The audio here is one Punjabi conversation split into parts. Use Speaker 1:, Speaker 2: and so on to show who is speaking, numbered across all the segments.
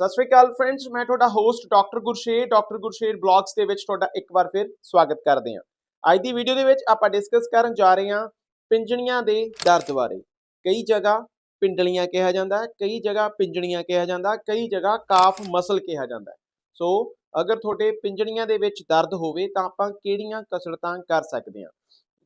Speaker 1: ਸਤਿ ਸ਼੍ਰੀ ਅਕਾਲ ਫਰੈਂਡਸ ਮੈਂ ਤੁਹਾਡਾ host doctor Gursher doctor Gursher vlogs ਦੇ ਵਿੱਚ ਤੁਹਾਡਾ ਇੱਕ ਵਾਰ ਫਿਰ ਸਵਾਗਤ ਕਰਦੇ ਹਾਂ। ਅੱਜ ਦੀ ਵੀਡੀਓ ਦੇ ਵਿੱਚ ਆਪਾਂ ਡਿਸਕਸ ਕਰਨ ਜਾ ਰਹੇ ਹਾਂ ਪਿੰਜਣੀਆਂ ਦੇ ਦਰਦ ਬਾਰੇ। ਕਈ ਜਗ੍ਹਾ ਪਿੰਡਲੀਆਂ ਕਿਹਾ ਜਾਂਦਾ, ਕਈ ਜਗ੍ਹਾ ਪਿੰਜਣੀਆਂ ਕਿਹਾ ਜਾਂਦਾ, ਕਈ ਜਗ੍ਹਾ ਕਾਫ ਮਸਲ ਕਿਹਾ ਜਾਂਦਾ। ਸੋ ਅਗਰ ਤੁਹਾਡੇ ਪਿੰਜਣੀਆਂ ਦੇ ਵਿੱਚ ਦਰਦ ਹੋਵੇ ਤਾਂ ਆਪਾਂ ਕਿਹੜੀਆਂ ਕਸਰਤਾਂ ਕਰ ਸਕਦੇ ਹਾਂ?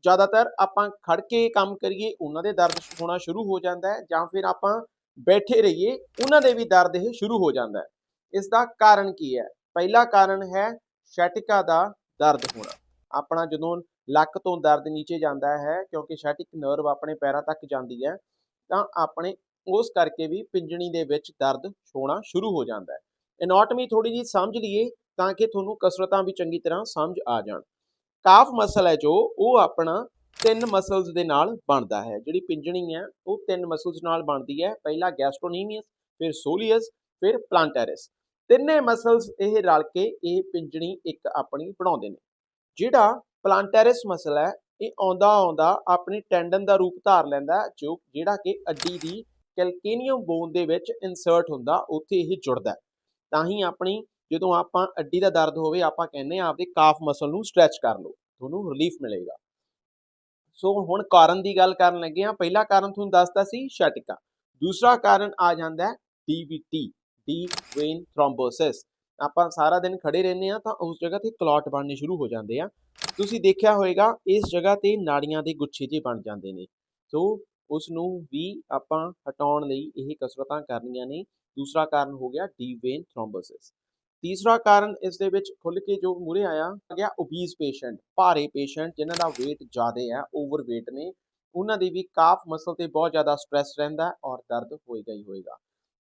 Speaker 1: ਜ਼ਿਆਦਾਤਰ ਆਪਾਂ ਖੜ ਕੇ ਕੰਮ ਕਰੀਏ, ਉਹਨਾਂ ਦੇ ਦਰਦ ਹੋਣਾ ਸ਼ੁਰੂ ਹੋ ਜਾਂਦਾ ਹੈ ਜਾਂ ਫਿਰ ਆਪਾਂ ਬੈਠੇ ਰਹੀਏ, ਉਹਨਾਂ ਦੇ ਵੀ ਦਰਦ ਇਹ ਸ਼ੁਰੂ ਹੋ ਜਾਂਦਾ ਹੈ। ਇਸ ਦਾ ਕਾਰਨ ਕੀ ਹੈ? ਪਹਿਲਾ ਕਾਰਨ ਹੈ ਸ਼ੈਟਿਕਾ ਦਾ ਦਰਦ ਹੋਣਾ। ਆਪਣਾ ਜਦੋਂ ਲੱਕ ਤੋਂ ਦਰਦ ਨੀਚੇ ਜਾਂਦਾ ਹੈ, ਕਿਉਂਕਿ ਸ਼ੈਟਿਕ ਨਰਵ ਆਪਣੇ ਪੈਰਾਂ ਤੱਕ ਜਾਂਦੀ ਹੈ, ਤਾਂ ਆਪਣੇ ਉਸ ਕਰਕੇ ਵੀ ਪਿੰਜਣੀ ਦੇ ਵਿੱਚ ਦਰਦ ਹੋਣਾ ਸ਼ੁਰੂ ਹੋ ਜਾਂਦਾ ਹੈ। ਐਨਾਟਮੀ ਥੋੜੀ ਜੀ ਸਮਝ ਲਈਏ, ਤਾਂ ਕਿ ਤੁਹਾਨੂੰ ਕਸਰਤਾਂ ਵੀ ਚੰਗੀ ਤਰ੍ਹਾਂ ਸਮਝ ਆ ਜਾਣ। ਕਾਫ ਮਸਲ ਹੈ ਜੋ, ਉਹ ਆਪਣਾ ਤਿੰਨ ਮਸਲਸ ਦੇ ਨਾਲ ਬਣਦਾ ਹੈ। ਜਿਹੜੀ ਪਿੰਜਣੀ ਹੈ, ਉਹ ਤਿੰਨ ਮਸਲਸ ਨਾਲ ਬਣਦੀ ਹੈ। ਪਹਿਲਾ ਗੈਸਟ੍ਰੋਨੀਮੀਅਸ ਫਿਰ ਸੋਲੀਅਸ ਫਿਰ ਪਲਾਂਟੈਰਿਸ ਤਿੰਨੇ ਮਸਲਸ ਇਹ ਰਲ ਕੇ ਇਹ ਪਿੰਜਣੀ ਇੱਕ ਆਪਣੀ ਬਣਾਉਂਦੇ ਨੇ। ਜਿਹੜਾ ਪਲਾਂਟੈਰਿਸ ਮਸਲ ਹੈ, ਇਹ ਆਉਂਦਾ ਆਉਂਦਾ ਆਪਣੇ ਟੈਂਡਨ ਦਾ ਰੂਪ ਧਾਰ ਲੈਂਦਾ ਜੋ ਜਿਹੜਾ ਕਿ ਅੱਡੀ ਦੀ ਕੈਲਕੇਨੀਅਮ ਬੋਨ ਦੇ ਵਿੱਚ ਇਨਸਰਟ ਹੁੰਦਾ, ਉੱਥੇ ਇਹ ਜੁੜਦਾ ਤਾਂ ਹੀ ਆਪਣੀ ਜਦੋਂ ਆਪਾਂ ਅੱਡੀ ਦਾ ਦਰਦ ਹੋਵੇ, ਆਪਾਂ ਕਹਿੰਦੇ ਆ ਆਪਦੇ ਕਾਫ ਮਸਲ ਨੂੰ ਸਟ੍ਰੈਚ ਕਰ ਲਓ। ਤੁਹਾਨੂੰ ਰਿਲੀਫ ਮਿਲੇਗਾ। ਸੋ ਹੁਣ ਕਾਰਨ ਦੀ ਗੱਲ ਕਰਨ ਲੱਗੇ ਹਾਂ। ਪਹਿਲਾ ਕਾਰਨ ਤੁਹਾਨੂੰ ਦੱਸਦਾ ਸੀ ਸ਼ੈਟਿਕਾ। ਦੂਸਰਾ ਕਾਰਨ ਆ ਜਾਂਦਾ ਹੈ ਡੀਵੀਟੀ ਡੀਪ ਵੇਨ ਥ੍ਰੋੰਬੋਸਿਸ ਆਪਾਂ ਸਾਰਾ ਦਿਨ ਖੜੇ ਰਹਿੰਦੇ ਆ ਤਾਂ ਉਸ ਜਗ੍ਹਾ ਤੇ ਕਲੌਟ ਬਣਨੇ ਸ਼ੁਰੂ ਹੋ ਜਾਂਦੇ ਆ। ਤੁਸੀਂ ਦੇਖਿਆ ਹੋਵੇਗਾ ਇਸ ਜਗ੍ਹਾ ਤੇ ਨਾੜੀਆਂ ਦੇ ਗੁੱਛੇ ਜਿਹੇ ਬਣ ਜਾਂਦੇ ਨੇ। ਸੋ ਉਸ ਨੂੰ ਵੀ ਆਪਾਂ ਹਟਾਉਣ ਲਈ ਇਹ ਕਸਰਤਾਂ ਕਰਨੀਆਂ ਨੇ। ਦੂਸਰਾ ਕਾਰਨ ਹੋ ਗਿਆ ਡੀਪ ਵੇਨ ਥ੍ਰੋੰਬੋਸਿਸ ਤੀਸਰਾ ਕਾਰਨ ਇਸ ਦੇ ਵਿੱਚ ਖੁੱਲ ਕੇ ਜੋ ਮੂਰੇ ਆਇਆ ਗਿਆ ਓਬੀਸ ਪੇਸ਼ੈਂਟ ਭਾਰੇ ਪੇਸ਼ੈਂਟ ਜਿਨ੍ਹਾਂ ਦਾ weight ਜ਼ਿਆਦਾ ਹੈ ਓਵਰ ਓਵਰਵੇਟ ਨੇ, ਉਹਨਾਂ ਦੀ ਵੀ ਕਾਫ ਮਸਲ ਤੇ ਬਹੁਤ ਜ਼ਿਆਦਾ ਸਟ੍ਰੈਸ ਰਹਿੰਦਾ ਔਰ ਦਰਦ ਹੋਏਗਾ ਹੀ ਹੋਏਗਾ।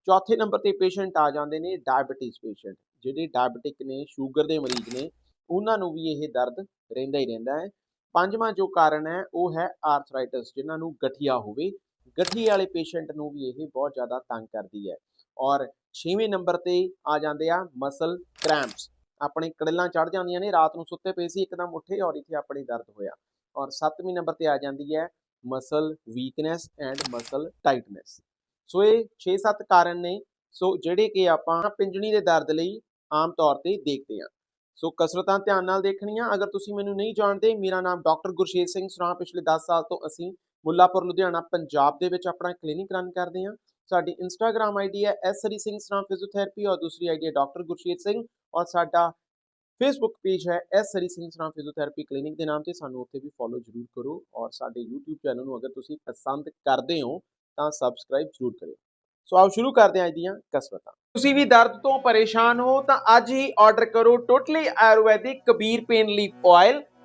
Speaker 1: ਚੌਥੇ ਨੰਬਰ ਤੇ ਪੇਸ਼ੈਂਟ ਆ ਜਾਂਦੇ ਨੇ ਡਾਇਬੀਟਿਸ ਪੇਸ਼ੈਂਟ ਜਿਹੜੇ ਡਾਇਬੀਟਿਕ ਨੇ ਸ਼ੂਗਰ ਦੇ ਮਰੀਜ਼ ਨੇ, ਉਹਨਾਂ ਨੂੰ ਵੀ ਇਹ ਦਰਦ ਰਹਿੰਦਾ ਹੀ ਰਹਿੰਦਾ ਹੈ। ਪੰਜਵਾਂ ਜੋ ਕਾਰਨ ਹੈ, ਉਹ ਹੈ ਆਰਥਰਾਈਟਿਸ ਜਿਨ੍ਹਾਂ ਨੂੰ ਗਠੀਆ ਹੋਵੇ। ਗਠੀਏ ਵਾਲੇ ਪੇਸ਼ੈਂਟ ਨੂੰ ਵੀ ਇਹ ਬਹੁਤ ਜ਼ਿਆਦਾ ਤੰਗ ਕਰਦੀ ਹੈ ਔਰ ਛੇਵੇਂ ਨੰਬਰ ਤੇ ਆ ਜਾਂਦੇ ਆ ਮਸਲ ਕ੍ਰੈਂਪਸ ਆਪਣੇ ਕੜਲਾਂ ਚੜ ਜਾਂਦੀਆਂ ਨੇ, ਰਾਤ ਨੂੰ ਸੁੱਤੇ ਪਏ ਸੀ, ਇੱਕਦਮ ਉੱਠੇ ਔਰ ਇੱਥੇ ਆਪਣੇ ਦਰਦ ਹੋਇਆ। ਔਰ ਸੱਤਵੀਂ ਨੰਬਰ ਤੇ ਆ ਜਾਂਦੀ ਹੈ muscle weakness and muscle tightness so ਇਹ 6-7 ਕਾਰਨ ਨੇ। ਸੋ ਜਿਹੜੇ ਕਿ ਆਪਾਂ ਪਿੰਜਣੀ ਦੇ ਦਰਦ ਲਈ ਆਮ ਤੌਰ ਤੇ ਦੇਖਦੇ ਹਾਂ। ਸੋ ਕਸਰਤਾਂ ਧਿਆਨ ਨਾਲ ਦੇਖਣੀਆਂ। ਅਗਰ ਤੁਸੀਂ ਮੈਨੂੰ ਨਹੀਂ ਜਾਣਦੇ, ਮੇਰਾ ਨਾਮ ਡਾਕਟਰ ਗੁਰਸ਼ੇਰ ਸਿੰਘ। ਸਰਾ ਪਿਛਲੇ 10 ਸਾਲ ਤੋਂ ਅਸੀਂ ਮੁੱਲਾਪੁਰ, ਲੁਧਿਆਣਾ, ਪੰਜਾਬ ਦੇ ਵਿੱਚ ਆਪਣਾ ਕਲੀਨਿਕ ਰਨ ਕਰਦੇ ਹਾਂ। ਸਾਡੀ ਇੰਸਟਾਗ੍ਰam ਆਈਡੀ ਹੈ ਐਸ ਹਰੀ ਸਿੰਘ ਸਰਾ ਫਿਜ਼ੀਓਥੈਰੇਪੀ ਔਰ ਦੂਸਰੀ ਆਈਡੀ ਹੈ ਡਾਕਟਰ ਗੁਰਸ਼ੀਤ ਸਿੰਘ ਔਰ ਸਾਡਾ ਫੇਸਬੁੱਕ ਪੇਜ ਹੈ S Hari Singh Sara physiotherapy clinic ਦੇ ਨਾਮ ਤੇ ਸਾਨੂੰ ਉੱਥੇ ਵੀ ਫੋਲੋ ਜ਼ਰੂਰ ਕਰੋ ਔਰ ਸਾਡੇ YouTube ਚੈਨਲ ਨੂੰ ਅਗਰ ਤੁਸੀਂ ਪਸੰਦ ਕਰਦੇ ਹੋ ਤਾਂ ਸਬਸਕ੍ਰਾਈਬ ਜ਼ਰੂਰ ਕਰਿਓ। ਸੋ ਆਓ ਸ਼ੁਰੂ ਕਰਦੇ ਹਾਂ ਅੱਜ ਦੀਆਂ ਕਸਰਤਾਂ। ਤੁਸੀਂ ਵੀ ਦਰਦ ਤੋਂ ਪਰੇਸ਼ਾਨ ਹੋ ਤਾਂ ਅੱਜ ਹੀ ਆਰਡਰ ਕਰੋ totally Ayurvedic Kabir pain leaf oil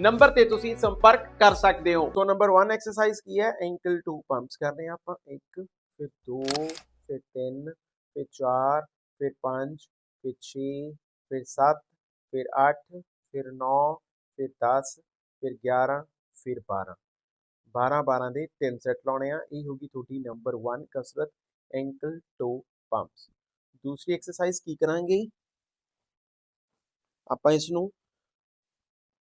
Speaker 1: number ਤੇ ਤੁਸੀਂ ਸੰਪਰਕ ਕਰ ਸਕਦੇ ਹੋ। ਸੋ ਨੰਬਰ 1 ਐਕਸਰਸਾਈਜ਼ ਕੀ ਹੈ? ਐਂਕਲ ਟੂ ਪੰਪਸ ਕਰਦੇ ਹਾਂ ਆਪਾਂ। 1 ਫਿਰ 2 ਫਿਰ 3 ਫਿਰ 4 ਫਿਰ 5 ਫਿਰ 6 ਫਿਰ 7 ਫਿਰ 8 ਫਿਰ 9 ਫਿਰ 10 ਫਿਰ 11 ਫਿਰ 12 12 12 ਦੇ 3 ਸੈੱਟ ਲਾਉਣੇ ਆ। ਇਹ ਹੋਗੀ ਤੁਹਾਡੀ ਨੰਬਰ 1 ਕਸਰਤ ਐਂਕਲ ਟੂ ਪੰਪਸ ਦੂਸਰੀ ਐਕਸਰਸਾਈਜ਼ ਕੀ ਕਰਾਂਗੇ? ਆਪਾਂ ਇਸ ਨੂੰ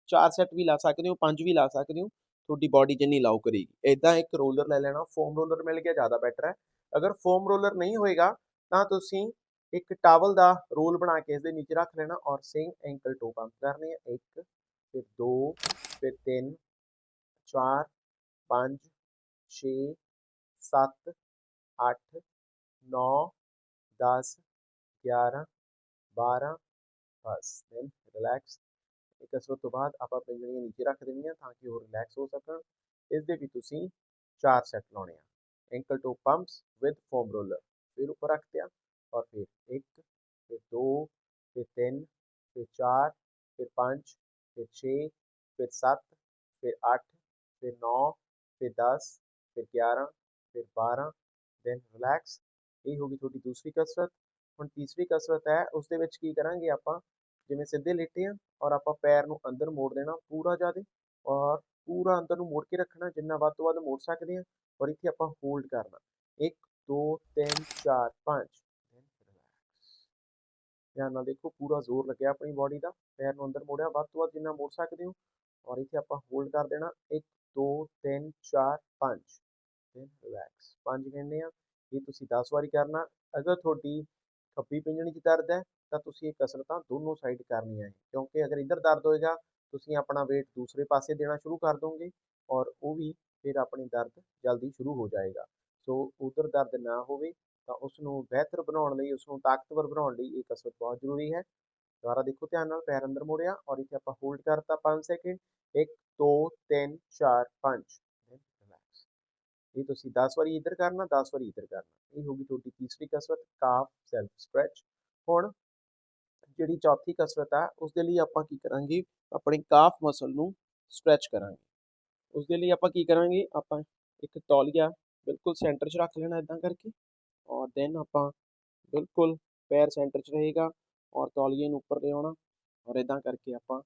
Speaker 1: ਚਾਰ ਸੈੱਟ ਵੀ ਲਾ ਸਕਦੇ ਹੋ, ਪੰਜ ਵੀ ਲਾ ਸਕਦੇ ਹੋ, ਤੁਹਾਡੀ ਬਾਡੀ ਜਿੰਨੀ ਲਾਓ ਕਰੇਗੀ। ਇਦਾਂ ਇੱਕ ਰੋਲਰ ਲੈ ਲੈਣਾ ਫੋਮ ਰੋਲਰ ਮਿਲ ਗਿਆ, ਜ਼ਿਆਦਾ ਬੈਟਰ ਹੈ। ਅਗਰ ਫੋਮ ਰੋਲਰ ਨਹੀਂ ਹੋਏਗਾ, ਤਾਂ ਤੁਸੀਂ ਇੱਕ ਟਾਵਲ ਦਾ ਰੋਲ ਬਣਾ ਕੇ ਇਸ ਦੇ ਨੀਚੇ ਰੱਖ ਲੈਣਾ ਔਰ ਸੇਮ ਐਂਕਲ ਟੋ ਪੰਪ ਕਰਨੇ ਆ 1 ਫਿਰ 2 ਫਿਰ 3 4 5 6 7 8 9 10 11 12 ਬਸ ਦੈਨ ਰਿਲੈਕਸ ਕਸਰਤ ਤੋਂ ਬਾਅਦ ਆਪਾਂ ਪਿੰਜੜੀਆਂ ਨੀਚੇ ਰੱਖ ਦੇਣੀਆਂ ਤਾਂ ਕਿ ਉਹ ਰਿਲੈਕਸ ਹੋ ਸਕਣ ਇਸ ਦੇ ਵੀ ਤੁਸੀਂ ਚਾਰ ਸੈੱਟ ਲਾਉਣੇ ਆ। Ankle toe pumps with foam roller ਫਿਰ ਉੱਪਰ ਰੱਖ ਦਿਆ ਔਰ ਫਿਰ 1 ਫਿਰ 2 ਫਿਰ 3 ਫਿਰ 4 ਫਿਰ 5 ਫਿਰ 6 ਫਿਰ 7 ਫਿਰ 8 ਫਿਰ 9 ਫਿਰ 10 ਫਿਰ 11 ਫਿਰ 12 ਦੈਨ ਰਿਲੈਕਸ ਇਹ ਹੋ ਗਈ ਤੁਹਾਡੀ ਦੂਸਰੀ ਕਸਰਤ। ਹੁਣ ਤੀਸਰੀ ਕਸਰਤ ਹੈ ਉਸ ਦੇ ਵਿੱਚ ਕੀ ਕਰਾਂਗੇ ਆਪਾਂ? ਜਿਵੇਂ ਸਿੱਧੇ ਲੇਟੇ ਆ ਔਰ ਆਪਾਂ ਪੈਰ ਨੂੰ ਅੰਦਰ ਮੋੜ ਦੇਣਾ ਪੂਰਾ ਜ਼ਿਆਦੇ ਔਰ ਪੂਰਾ ਅੰਦਰ ਨੂੰ ਮੋੜ ਕੇ ਰੱਖਣਾ ਜਿੰਨਾ ਵੱਧ ਤੋਂ ਵੱਧ ਮੋੜ ਸਕਦੇ ਆ ਔਰ ਇੱਥੇ ਆਪਾਂ ਹੋਲਡ ਕਰਨਾ। 1 2 3 4 5 ਧਿਆਨ ਨਾਲ ਦੇਖੋ ਪੂਰਾ ਜ਼ੋਰ ਲੱਗਿਆ ਆਪਣੀ ਬਾਡੀ ਦਾ, ਪੈਰ ਨੂੰ ਅੰਦਰ ਮੋੜਿਆ, ਵੱਧ ਤੋਂ ਵੱਧ ਜਿੰਨਾ ਮੋੜ ਸਕਦੇ ਹੋ ਔਰ ਇੱਥੇ ਆਪਾਂ ਹੋਲਡ ਕਰ ਦੇਣਾ। 1 2 3 4 5 ਦੈਨ ਰਿਲੈਕਸ ਪੰਜ ਕਹਿੰਦੇ ਆ, ਇਹ ਤੁਸੀਂ 10 ਵਾਰੀ ਕਰਨਾ। ਅਗਰ ਤੁਹਾਡੀ ਖੱਬੀ ਪਿੰਜਣੀ 'ਚ ਦਰਦ ਹੈ, ਤਾਂ ਤੁਸੀਂ ਇਹ ਕਸਰਤਾਂ ਦੋਨੋਂ ਸਾਈਡ ਕਰਨੀਆਂ ਹੈ ਕਿਉਂਕਿ ਅਗਰ ਇੱਧਰ ਦਰਦ ਹੋਏਗਾ, ਤੁਸੀਂ ਆਪਣਾ weight ਦੂਸਰੇ ਪਾਸੇ ਦੇਣਾ ਸ਼ੁਰੂ ਕਰ ਦੋਗੇ ਔਰ ਉਹ ਵੀ ਫਿਰ ਆਪਣੀ ਦਰਦ ਜਲਦੀ ਸ਼ੁਰੂ ਹੋ ਜਾਏਗਾ। ਸੋ ਉਧਰ ਦਰਦ ਨਾ ਹੋਵੇ ਤਾਂ ਉਸ ਨੂੰ ਬਿਹਤਰ ਬਣਾਉਣ ਲਈ ਉਸ ਨੂੰ ਤਾਕਤਵਰ ਬਣਾਉਣ ਲਈ ਇਹ ਕਸਰਤ ਬਹੁਤ ਜ਼ਰੂਰੀ ਹੈ। ਦੁਬਾਰਾ ਦੇਖੋ ਧਿਆਨ ਨਾਲ, ਪੈਰ ਅੰਦਰ ਮੋੜਿਆ ਔਰ ਇੱਥੇ ਆਪਾਂ ਹੋਲਡ ਕਰਤਾ 5 ਸੈਕਿੰਡ 1 2 3 4 5 ਇਹ ਤੁਸੀਂ 10 ਵਾਰੀ ਇੱਧਰ ਕਰਨਾ 10 ਵਾਰੀ ਇੱਧਰ ਕਰਨਾ। ਇਹ ਹੋਗੀ ਤੁਹਾਡੀ ਤੀਸਰੀ ਕਸਰਤ ਕਾਫ ਸੈਲਫ ਸਟ੍ਰੈਚ ਹੁਣ ਜਿਹੜੀ ਚੌਥੀ ਕਸਰਤ ਆ ਉਸ ਦੇ ਲਈ ਆਪਾਂ ਕੀ ਕਰਾਂਗੇ? ਆਪਣੀ ਕਾਫ ਮਸਲ ਨੂੰ ਸਟ੍ਰੈਚ ਕਰਾਂਗੇ। ਉਸ ਦੇ ਲਈ ਆਪਾਂ ਕੀ ਕਰਾਂਗੇ? ਆਪਾਂ ਇੱਕ ਤੌਲੀਆ ਬਿਲਕੁਲ ਸੈਂਟਰ 'ਚ ਰੱਖ ਲੈਣਾ ਇਦਾਂ ਕਰਕੇ ਔਰ ਦੈਨ ਆਪਾਂ ਬਿਲਕੁਲ ਪੈਰ ਸੈਂਟਰ 'ਚ ਰਹੇਗਾ ਔਰ ਤੌਲੀਏ ਨੂੰ ਉੱਪਰ ਲਿਆਉਣਾ ਔਰ ਇਦਾਂ ਕਰਕੇ ਆਪਾਂ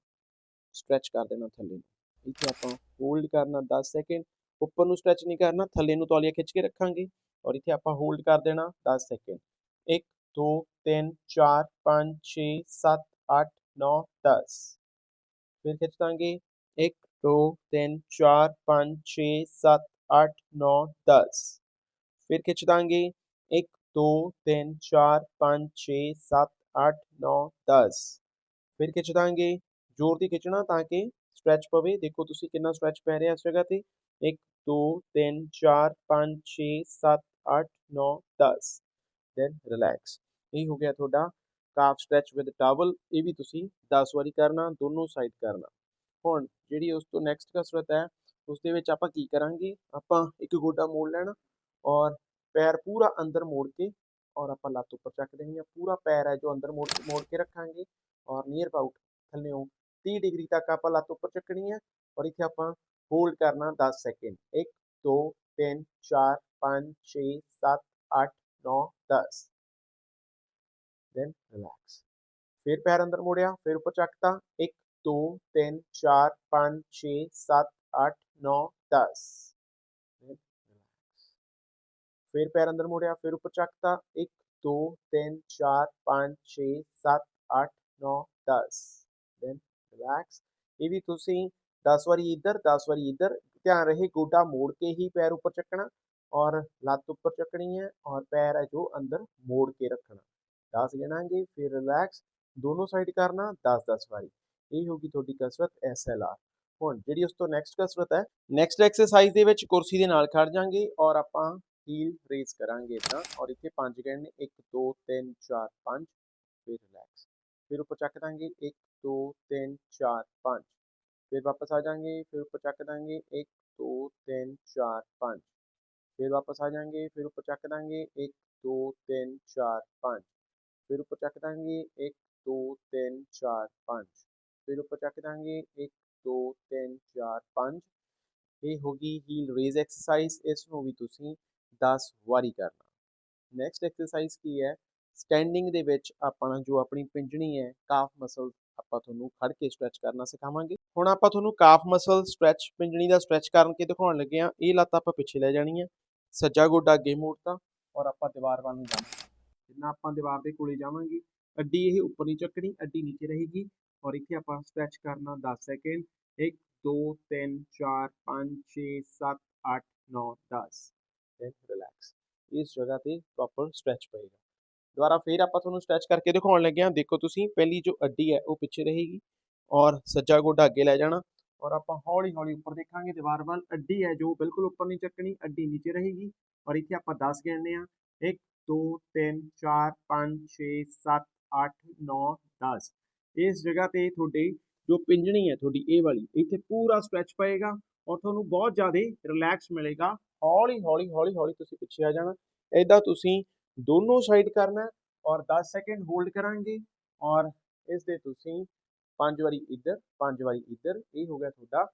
Speaker 1: ਸਟ੍ਰੈਚ ਕਰ ਦੇਣਾ ਥੱਲੇ ਨੂੰ। ਇੱਥੇ ਆਪਾਂ ਹੋਲਡ ਕਰਨਾ 10 ਸੈਕਿੰਡ ਉੱਪਰ ਨੂੰ ਸਟ੍ਰੈਚ ਨਹੀਂ ਕਰਨਾ, ਥੱਲੇ ਨੂੰ ਤੌਲੀਆ ਖਿੱਚ ਕੇ ਰੱਖਾਂਗੇ ਔਰ ਇੱਥੇ ਆਪਾਂ ਹੋਲਡ ਕਰ ਦੇਣਾ 10 ਸੈਕਿੰਡ 1 2 3 4 5 6 7 8 9 10 ਫਿਰ ਖਿੱਚ ਦਾਂਗੇ। 1 2 3 4 5 6 7 8 9 10 ਫਿਰ ਖਿੱਚ ਦਾਂਗੇ। 1 2 3 4 5 6 7 8 9 10 ਫਿਰ ਖਿੱਚ ਦਾਂਗੇ। ਜ਼ੋਰ ਦੀ ਖਿੱਚਣਾ ਤਾਂ ਕਿ ਸਟ੍ਰੈਚ ਪਵੇ। ਦੇਖੋ ਤੁਸੀਂ ਕਿੰਨਾ ਸਟ੍ਰੈਚ ਪੈ ਰਿਹਾ ਇਸ ਜਗ੍ਹਾ ਤੇ। 1 2 3 4 5 6 7 8 9 10 ਦੈਨ ਰਿਲੈਕਸ ਇਹ ਹੋ ਗਿਆ ਤੁਹਾਡਾ ਕਾਫ ਸਟ੍ਰੈਚ ਵਿਦ ਟਾਵਲ ਇਹ ਵੀ ਤੁਸੀਂ 10 ਵਾਰੀ ਕਰਨਾ ਦੋਨੋਂ ਸਾਈਡ ਕਰਨਾ ਹੁਣ ਜਿਹੜੀ ਉਸ ਤੋਂ ਨੈਕਸਟ ਕਸਰਤ ਹੈ ਉਸ ਦੇ ਵਿੱਚ ਆਪਾਂ ਕੀ ਕਰਾਂਗੇ? ਆਪਾਂ ਇੱਕ ਗੋਡਾ ਮੋੜ ਲੈਣਾ ਔਰ ਪੈਰ ਪੂਰਾ ਅੰਦਰ ਮੋੜ ਕੇ ਔਰ ਆਪਾਂ ਲੱਤ ਉੱਪਰ ਚੱਕ ਦੇਣੀ ਆ। ਪੂਰਾ ਪੈਰ ਹੈ ਜੋ ਅੰਦਰ ਮੋੜ ਮੋੜ ਕੇ ਰੱਖਾਂਗੇ ਔਰ ਨੀਅਰ ਅਬਾਊਟ ਥੱਲੇੋਂ 30 ਡਿਗਰੀ ਤੱਕ ਆਪਾਂ ਲੱਤ ਉੱਪਰ ਚੱਕਣੀ ਹੈ ਔਰ ਇੱਥੇ ਆਪਾਂ ਹੋਲਡ ਕਰਨਾ 10 ਸੈਕਿੰਡ 1 2 3 4 5 6 7 8 9 10 ਦੈਨ ਰਿਲੈਕਸ ਫਿਰ ਪੈਰ ਅੰਦਰ ਮੋੜਿਆ ਫਿਰ ਉੱਪਰ ਚੱਕਤਾ 1 2 3 4 5 6 7 8 9 10 then relax. ਫਿਰ ਪੈਰ ਅੰਦਰ ਮੋੜਿਆ ਫਿਰ ਉੱਪਰ ਚੱਕਤਾ 1 2 3 4 5 6 7 8 9 10 then relax. ਇਹ ਵੀ ਤੁਸੀਂ 10 ਵਾਰੀ ਇੱਧਰ 10 ਵਾਰੀ ਇੱਧਰ ਧਿਆਨ ਰਹੇ ਗੋਡਾ ਮੋੜ ਕੇ ਹੀ ਪੈਰ ਉੱਪਰ ਚੱਕਣਾ ਔਰ ਲੱਤ ਉੱਪਰ ਚੱਕਣੀ ਹੈ ਔਰ ਪੈਰ ਹੈ ਜੋ ਅੰਦਰ ਮੋੜ ਕੇ ਰੱਖਣਾ 10 ਗਿਣਾਂਗੇ ਫਿਰ ਰਿਲੈਕਸ ਦੋਨੋਂ ਸਾਈਡ ਕਰਨਾ 10 10 ਵਾਰੀ ਇਹ ਹੋਗੀ ਤੁਹਾਡੀ ਕਸਰਤ SLR ਹੁਣ ਜਿਹੜੀ ਉਸ ਤੋਂ ਨੈਕਸਟ ਕਸਰਤ ਹੈ ਨੈਕਸਟ ਐਕਸਰਸਾਈਜ਼ ਦੇ ਵਿੱਚ ਕੁਰਸੀ ਦੇ ਨਾਲ ਖੜ ਜਾਾਂਗੇ ਔਰ ਆਪਾਂ ਹੀਲ ਰੇਜ਼ ਕਰਾਂਗੇ ਇਦਾਂ ਔਰ ਇੱਥੇ ਪੰਜ ਗਿਣਨੇ 1 2 3 4 5 ਫਿਰ ਰਿਲੈਕਸ ਫਿਰ ਉੱਪਰ ਚੱਕ ਦਾਂਗੇ 1 2 3 4 5 ਫਿਰ ਵਾਪਸ ਆ ਜਾਾਂਗੇ ਫਿਰ ਉੱਪਰ ਚੱਕ ਦਾਂਗੇ 1 2 3 4 5 ਫਿਰ ਵਾਪਸ ਆ ਜਾਾਂਗੇ ਫਿਰ ਉੱਪਰ ਚੱਕ ਦਾਂਗੇ 1 2 3 4 5 ਫਿਰ ਉੱਪਰ ਚੱਕ ਦਾਂਗੇ 1 2 3 4 5 ਫਿਰ ਉੱਪਰ ਚੱਕ ਦਾਂਗੇ 1 2 3 4 5 ਇਹ ਹੋਗੀ ਹੀਲ ਰੇਜ਼ ਐਕਸਰਸਾਈਜ਼ ਇਸ ਨੂੰ ਵੀ ਤੁਸੀਂ 10 ਵਾਰੀ ਕਰਨਾ ਨੈਕਸਟ ਐਕਸਰਸਾਈਜ਼ ਕੀ ਹੈ ਸਟੈਂਡਿੰਗ ਦੇ ਵਿੱਚ ਆਪਣਾ ਜੋ ਆਪਣੀ ਪਿੰਜਣੀ ਹੈ ਕਾਫ ਮਸਲ ਆਪਾਂ ਤੁਹਾਨੂੰ ਖੜ ਕੇ ਸਟ੍ਰੈਚ ਕਰਨਾ ਸਿਖਾਵਾਂਗੇ। ਹੁਣ ਆਪਾਂ ਤੁਹਾਨੂੰ ਕਾਫ ਮਸਲ ਸਟ੍ਰੈਚ ਪਿੰਜਣੀ ਦਾ ਸਟ੍ਰੈਚ ਕਰਨ ਕੇ ਦਿਖਾਉਣ ਲੱਗੇ ਆ ਇਹ ਲੱਤ ਆਪਾਂ ਪਿੱਛੇ ਲੈ ਜਾਣੀ ਹੈ। ਸੱਜਾ ਗੋਡਾ ਅੱਗੇ ਮੋੜਤਾ ਔਰ ਆਪਾਂ ਦੀਵਾਰ ਵੱਲ ਨੂੰ ਜਾਵਾਂਗੇ ਜਿੰਨਾ ਆਪਾਂ ਦੀਵਾਰ ਦੇ ਕੋਲੇ ਜਾਵਾਂਗੇ, ਅੱਡੀ ਇਹ ਉੱਪਰ ਨਹੀਂ ਚੱਕਣੀ, ਅੱਡੀ ਨੀਚੇ ਰਹੇਗੀ। ਔਰ ਇੱਥੇ ਆਪਾਂ ਸਟ੍ਰੈਚ ਕਰਨਾ 10 ਸੈਕਿੰਡ 1 2 3 4 5 6 7 8 9 10 ਰਿਲੈਕਸ ਇਸ ਜਗ੍ਹਾ ਤੇ ਪ੍ਰੋਪਰ ਸਟ੍ਰੈਚ ਪਏਗਾ। ਦੁਬਾਰਾ ਫਿਰ ਆਪਾਂ ਤੁਹਾਨੂੰ ਸਟ੍ਰੈਚ ਕਰਕੇ ਦਿਖਾਉਣ ਲੱਗੇ ਹਾਂ। ਦੇਖੋ ਤੁਸੀਂ, ਪਹਿਲੀ ਜੋ ਅੱਡੀ ਹੈ, ਉਹ ਪਿੱਛੇ ਰਹੇਗੀ ਔਰ ਸੱਜਾ ਗੋਡਾ ਅੱਗੇ ਲੈ ਜਾਣਾ ਔਰ ਆਪਾਂ ਹੌਲੀ ਹੌਲੀ ਉੱਪਰ ਦੇਖਾਂਗੇ ਅਤੇ ਵਾਰ ਵਾਰ ਅੱਡੀ ਹੈ ਜੋ ਬਿਲਕੁਲ ਉੱਪਰ ਨਹੀਂ ਚੱਕਣੀ, ਅੱਡੀ ਨੀਚੇ ਰਹੇਗੀ ਔਰ ਇੱਥੇ ਆਪਾਂ 10 ਗਿਣਨੇ ਆ 1 2 3 4 5 6 7 8 9 10 ਇਸ ਜਗ੍ਹਾ ਤੇ ਤੁਹਾਡੇ ਜੋ ਪਿੰਜਣੀ ਹੈ, ਤੁਹਾਡੀ ਇਹ ਵਾਲੀ, ਇੱਥੇ ਪੂਰਾ ਸਟ੍ਰੈਚ ਪਏਗਾ ਔਰ ਤੁਹਾਨੂੰ ਬਹੁਤ ਜ਼ਿਆਦਾ ਰਿਲੈਕਸ ਮਿਲੇਗਾ। ਹੌਲੀ ਹੌਲੀ ਹੌਲੀ ਹੌਲੀ ਤੁਸੀਂ ਪਿੱਛੇ ਆ ਜਾਣਾ। ਇਦਾਂ ਤੁਸੀਂ ਦੋਨੋਂ ਸਾਈਡ ਕਰਨਾ ਔਰ 10 ਸੈਕਿੰਡ ਹੋਲਡ ਕਰਾਂਗੇ ਔਰ ਇਸ ਦੇ ਤੁਸੀਂ ਪੰਜ ਵਾਰੀ ਇੱਧਰ, ਪੰਜ ਵਾਰੀ ਇੱਧਰ, ਇਹ ਹੋ ਗਿਆ ਤੁਹਾਡਾ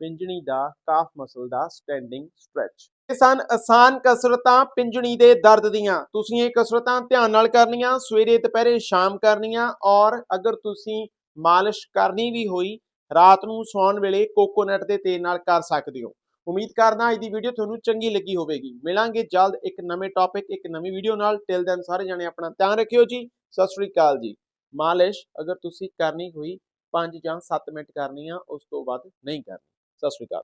Speaker 1: ਪਿੰਜਣੀ ਦਾ ਕਾਫ ਮਸਲ ਦਾ ਸਟੈਂਡਿੰਗ ਸਟ੍ਰੈਚ ਇਹ ਸਨ ਆਸਾਨ ਕਸਰਤਾਂ ਪਿੰਜਣੀ ਦੇ ਦਰਦ ਦੀਆਂ। ਤੁਸੀਂ ਇਹ ਕਸਰਤਾਂ ਧਿਆਨ ਨਾਲ ਕਰਨੀਆਂ, ਸਵੇਰੇ, ਦੁਪਹਿਰੇ, ਸ਼ਾਮ ਕਰਨੀਆਂ ਔਰ ਅਗਰ ਤੁਸੀਂ ਮਾਲਿਸ਼ ਕਰਨੀ ਵੀ ਹੋਈ, ਰਾਤ ਨੂੰ ਸੌਣ ਵੇਲੇ ਕੋਕੋਨਟ ਦੇ ਤੇਲ ਨਾਲ ਕਰ ਸਕਦੇ ਹੋ। ਉਮੀਦ ਕਰਦਾ ਅੱਜ ਦੀ ਵੀਡੀਓ ਤੁਹਾਨੂੰ ਚੰਗੀ ਲੱਗੀ ਹੋਵੇਗੀ। ਮਿਲਾਂਗੇ ਜਲਦ ਇੱਕ ਨਵੇਂ ਟੌਪਿਕ ਇੱਕ ਨਵੀਂ ਵੀਡੀਓ ਨਾਲ। ਟਿਲ ਦੈਨ ਸਾਰੇ ਜਣੇ ਆਪਣਾ ਧਿਆਨ ਰੱਖਿਓ ਜੀ। ਸਤਿ ਸ੍ਰੀ ਅਕਾਲ ਜੀ। ਮਾਲਿਸ਼ ਅਗਰ ਤੁਸੀਂ ਕਰਨੀ ਹੋਈ 5 ਜਾਂ 7 ਮਿੰਟ ਕਰਨੀ ਆ, ਉਸ ਤੋਂ ਵੱਧ ਨਹੀਂ ਕਰਨੀ। ਸਤਿ ਸ੍ਰੀ ਅਕਾਲ।